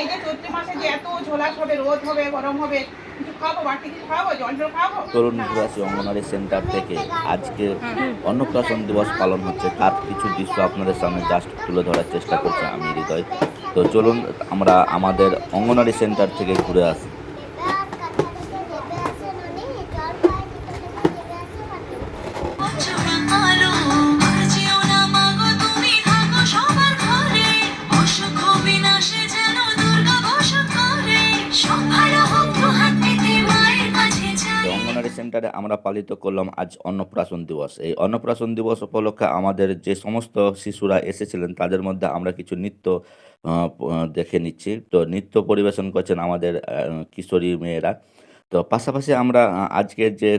এই যে চৈত্র মাসে যে এত ঝোলাস হবে, রোদ হবে, গরম হবে তরুণ নিবাসী অঙ্গনওয়াড়ি সেন্টার থেকে আজকে অন্নপ্রাশন দিবস পালন হচ্ছে। তার কিছু দৃশ্য আপনাদের সামনে জাস্ট তুলে ধরার চেষ্টা করছে আমি হৃদয়। তো চলুন আমরা আমাদের অঙ্গনারী সেন্টার থেকে ঘুরে আসি। তো সেন্টারে আমরা পালিত করলাম আজ অন্নপ্রাশন দিবস। এই অন্নপ্রাশন দিবস উপলক্ষে আমাদের যে সমস্ত শিশুরা এসেছিলেন, তাদের মধ্যে আমরা কিছু নৃত্য দেখে নিচ্ছি। তো নৃত্য পরিবেশন করছেন আমাদের কিশোরী মেয়েরা। তো পাশাপাশি আমরা আহ, আজকের যে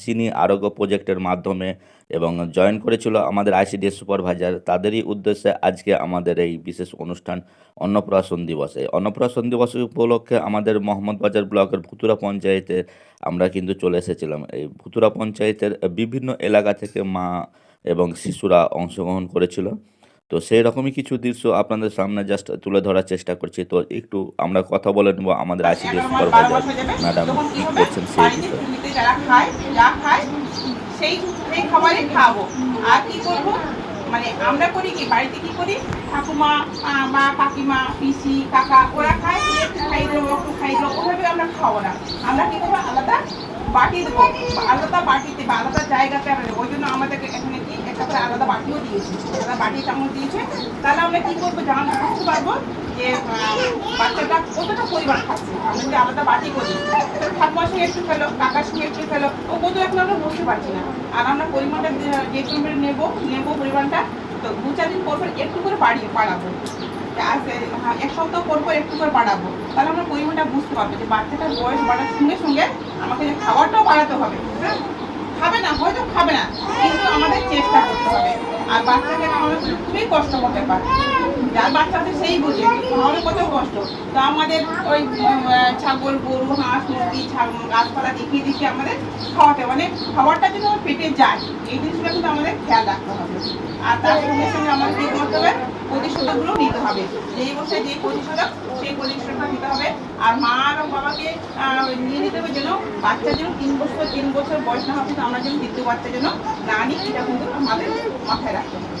সিনি আরোগ্য প্রজেক্টের মাধ্যমে এবং জয়েন করেছিল আমাদের আইসিডিএস সুপারভাইজার তাদেরই উদ্দেশ্যে আজকে আমাদের এই বিশেষ অনুষ্ঠান অন্নপ্রাশন দিবস। এই অন্নপ্রাশন দিবস উপলক্ষে আমাদের মোহাম্মদবাজার ব্লকের ভুতুরা পঞ্চায়েতে আমরা কিন্তু চলে এসেছিলাম। এই ভুতুরা পঞ্চায়েতের বিভিন্ন এলাকা থেকে মা এবং শিশুরা অংশগ্রহণ করেছিল। তো সেই রকমই কিছু দৃশ্য আপনাদের সামনে জাস্ট তুলে ধরার চেষ্টা করছি। তো একটু আমরা কথা বলে নেব আমাদের আইসিডিএস সুপারভাইজার ম্যাডাম কী করছেন সেই বিষয়ে। সেই খাবারই খাব। আর কি করব? মানে আমরা করি কি বাড়িতে কি করি? ঠাকুমা মা কাকিমা পিসি কাকা ওরা খায় তুমি একটু খাই দেবো একটু খাই দেবো ওভাবে আমরা খাব না। আমরা কি করব? আলাদা বাটি দেবো, আলাদা বাটিতে বা আলাদা জায়গাতে আমরা ওই জন্য আমাদেরকে এখানে কি একটা করে আলাদা বাটিও দিয়েছে। আলাদা বাটি চামচ দিয়েছে। তাহলে আমরা কি করব জান, বুঝতে পারব যে বাচ্চাটা কতটা পরিমাণ খাচ্ছে। আমরা যদি আলাদা বাটি করি ঠাকুমার সঙ্গে একটু খেলো কাকার সঙ্গে একটু খেলো, ও কত এখন আমরা বুঝতে পারছি না। আর আমরা পরিমাণটা যে- পরিমাণে নেব নেব পরিমাণটা, তো দু চার দিন পর পর একটু করে বাড়িয়ে বাড়াবো। এক সপ্তাহ পর পর একটু করে বাড়াবো। তাহলে আমরা পরিমাণটা বুঝতে পারব যে বাচ্চাটার বয়স বাড়ার সঙ্গে সঙ্গে আমাকে যে খাবারটাও বাড়াতে হবে হ্যাঁ? খাবে না, হয়তো খাবে না, কিন্তু আমাদের চেষ্টা করতে হবে। আর বাচ্চাকে খাওয়ানো খুবই খুবই হতে পারে যার বাচ্চা আছে সেই বোঝে। কষ্ট তো আমাদের ওই ছাগল গরু হাঁস মুরগি গাছপালা দেখিয়ে দেখিয়ে আমাদের খাওয়াতে মানে খাবারটা যেন আমার পেটে যায় এই জিনিসটা কিন্তু আমাদের খেয়াল রাখতে হবে। আর তার সঙ্গে সঙ্গে আমাদের কি করতে হবে? প্রতিষেধকগুলো নিতে হবে। যেই বসে যে প্রতিষেধক সেই প্রতিষেধকটা নিতে হবে। আর মা আর বাবাকে নিয়ে নিতে হবে যেন বাচ্চা যেন তিন বছর তিন বছর বয়স না হবে আমরা যেন দ্বিতীয় বাচ্চা যেন না নিই এটা কিন্তু আমাদের মাথায় রাখতে হবে।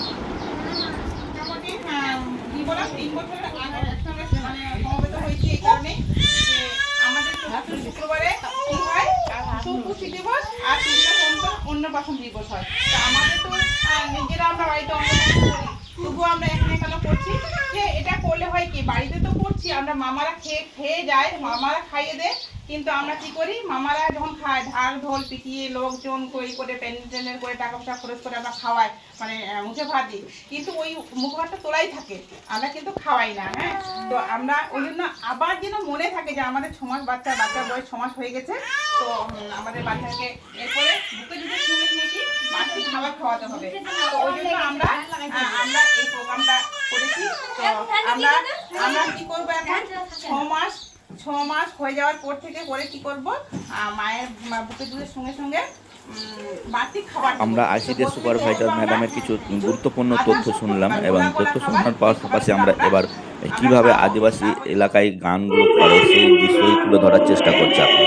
মোটামুটি আহ, কি বললাম? তিন বছরের আগে একসঙ্গে মানে সমবেত হয়েছি এই কারণে যে আমাদের চতুর্থ শুক্রবারে কি হয় চৌপুষি দিবস আর তিনটা অন্য অন্নপ্রাশন দিবস হয়। তা আমাদের তো আহ, নিজেরা আমরা বাড়িতে তবুও আমরা এখানে কেন করছি যে এটা করলে হয় কি? করছি, আমরা মামারা খেয়ে খেয়ে যায়, মামারা খাইয়ে দেয়, কিন্তু আমরা কি করি? মামারা যখন খায় ঢাল ঢোল পিটিয়ে লোকজন কই করে প্যান্ডেল করে টাকা পয়সা খরচ করে আমরা খাওয়াই মানে মুখে ভাত দিই। কিন্তু ওই মুখ ভাতটা তোলাই থাকে, আমরা কিন্তু খাওয়াই না হ্যাঁ? তো আমরা ওই জন্য আবার যেন মনে থাকে যে আমাদের ছমাস মাস বাচ্চা, বাচ্চার বয়স ছমাস হয়ে গেছে, তো আমাদের বাচ্চাকে এরপরে বুকে যদি শুনে শুনেছি বাড়তি খাবার খাওয়াতে হবে। তো ওই জন্য আমরা আমরা আমরা কি করব এখন? ছ মাস ছ মাস হয়ে যাওয়ার পর থেকে পরে কি করব? মায়ের বুকে দুধের সঙ্গে সঙ্গে। আমরা কি সুপারভাইজার ম্যাডামের কিছু গুরুত্বপূর্ণ তথ্য শুনলাম এবং তথ্য শোনার পাশাপাশি আমরা এবার কীভাবে আদিবাসী এলাকায় গানগুলো করে সেই দৃশ্যই তুলে ধরার চেষ্টা করছি আপনি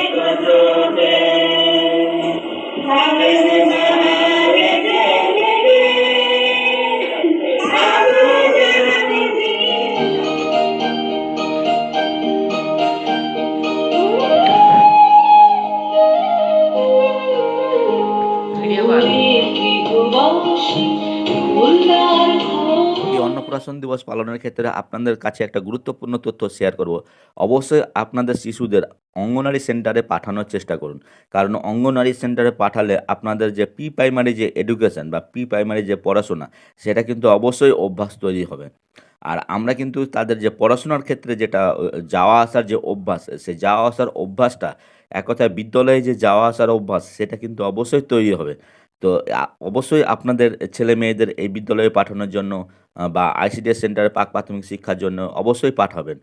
এই দিবস পালনের ক্ষেত্রে আপনাদের কাছে একটা গুরুত্বপূর্ণ তথ্য শেয়ার করব। অবশ্যই আপনাদের শিশুদের অঙ্গনারী সেন্টারে পাঠানোর চেষ্টা করুন। কারণ অঙ্গনারী সেন্টারে পাঠালে আপনাদের যে প্রি প্রাইমারি যে এডুকেশন বা প্রি প্রাইমারি যে পড়াশোনা, সেটা কিন্তু অবশ্যই অভ্যাস তৈরি হবে। আর আমরা কিন্তু তাদের যে পড়াশোনার ক্ষেত্রে যেটা, যাওয়া আসার যে অভ্যাস, সে যাওয়া আসার অভ্যাসটা এক কথায় বিদ্যালয়ে যে যাওয়া আসার অভ্যাস, সেটা কিন্তু অবশ্যই তৈরি হবে। তো অবশ্যই আপনাদের ছেলে মেয়েদের এই বিদ্যালয়ে পাঠানোর জন্য বা আইসিডিএস সেন্টারে প্রাক প্রাথমিক শিক্ষার জন্য অবশ্যই পাঠাবেন।